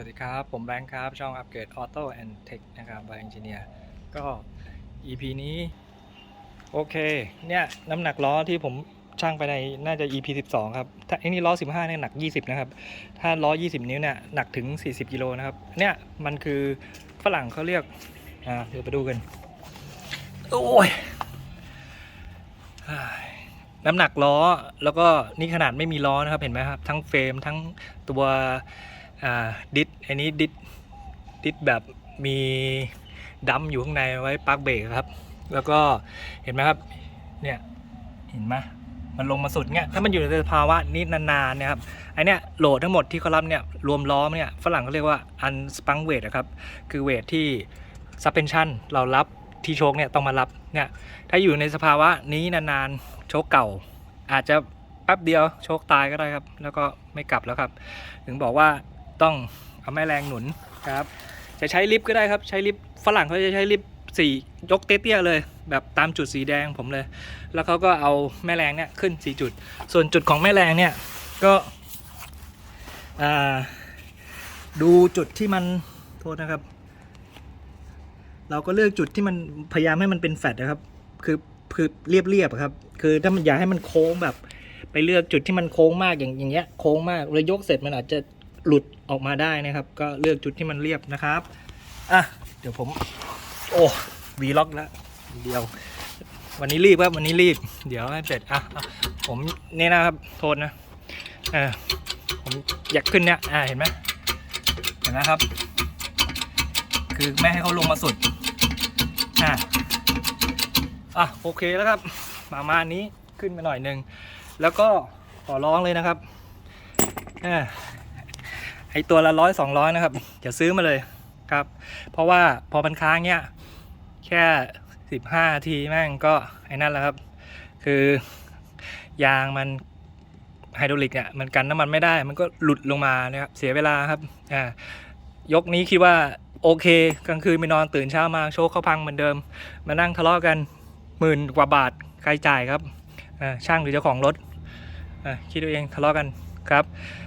วัสดีครับ ผมแบงค์ครับ ช่องอัปเกรดออโต้แอนด์เทคนะครับบายเอนจิเนียร์ก็ EP นี้ โอเค เนี่ย น้ำหนักล้อที่ผมช่างไปในน่าจะ EP 12 ครับ ถ้าไอ้นี่ล้อ 15เนี่ยหนัก 20 นะครับ ถ้าล้อ 20 นิ้วเนี่ยหนักถึง 40 กิโลนะครับ เนี่ย มันคือฝรั่งเขาเรียก อ่าเดี๋ยวไปดูกัน โอ้ย น้ำหนักล้อแล้วก็นี่ขนาดไม่มีล้อนะครับ เห็นไหมครับ ทั้งเฟรมทั้งตัว ดิสอันนี้ดิสดิสแบบมีดัมอยู่ข้างในไว้ปลั๊กเบรกครับ แล้วก็เห็นไหมครับเนี่ยเห็นไหมมันลงมาสุดเนี่ยถ้ามันอยู่ในสภาวะนี้นานๆเนี่ยครับไอเนี้ยโหลดทั้งหมดที่เขารับเนี่ยรวมล้อเนี่ยฝรั่งเขาเรียกว่า unsprung weight นะครับคือเวทที่ suspension เรารับที่โชคเนี่ยต้องมารับเนี่ยถ้าอยู่ในสภาวะนี้นานๆโชคเก่า อาจจะแป๊บเดียวโชคตายก็ได้ครับ แล้วก็ไม่กลับแล้วครับ ถึงบอกว่า ต้องเอาแม่แรงหนุนครับ จะใช้ลิฟต์ก็ได้ครับ ใช้ลิฟต์ฝรั่งเขาจะใช้ลิฟต์สี่ยกเตี้ยๆเลย แบบตามจุดสีแดงผมเลย แล้วเขาก็เอาแม่แรงเนี่ยขึ้นสี่จุด ส่วนจุดของแม่แรงเนี่ยก็ดูจุดที่มันโทษนะครับ เราก็เลือกจุดที่มันพยายามให้มันเป็นแฟลตนะครับ คือคือเรียบๆครับ คือถ้ามันอยากให้มันโค้งแบบ ไปเลือกจุดที่มันโค้งมากอย่างอย่างเงี้ยโค้งมากเลยยกเสร็จมันอาจจะ หลุดออกมาได้นะครับ ก็เลือกจุดที่มันเรียบนะครับอะเดี๋ยวผม โอ้วีล็อกแล้วเดียว วันนี้รีบครับวันนี้รีบ เดี๋ยวให้เสร็จอะอะผมนี่นะครับโทษนะเออผมอยากขึ้นเนี่ยอ่าเห็นไหมเห็นไหมครับ คือไม่ให้เขาลงมาสุดอะอะโอเคแล้วครับประมาณนี้ขึ้นไปหน่อยหนึงแล้วก็ขอร้องเลยนะครับออไอตัวละร้อยสองร้อยนะครับอย่าซื้อมาเลยครับ เพราะว่าพอมันค้างเนี้ยแค่สิบห้าทีแม่งก็ไอ้นั่นแหละครับ คือยางมันไฮดรอลิกเนี่ยมันกันน้ำมันไม่ได้ มันก็หลุดลงมานะครับเสียเวลาครับอ่ายกนี้คิดว่าโอเคกลางคืนไปนอนตื่นเช้ามาโชคเข้าพังเหมือนเดิม มานั่งทะเลาะกันหมื่นกว่าบาทใครจ่ายครับอ่าช่างหรือเจ้าของรถอ่าคิดเอาเองทะเลาะกันครับ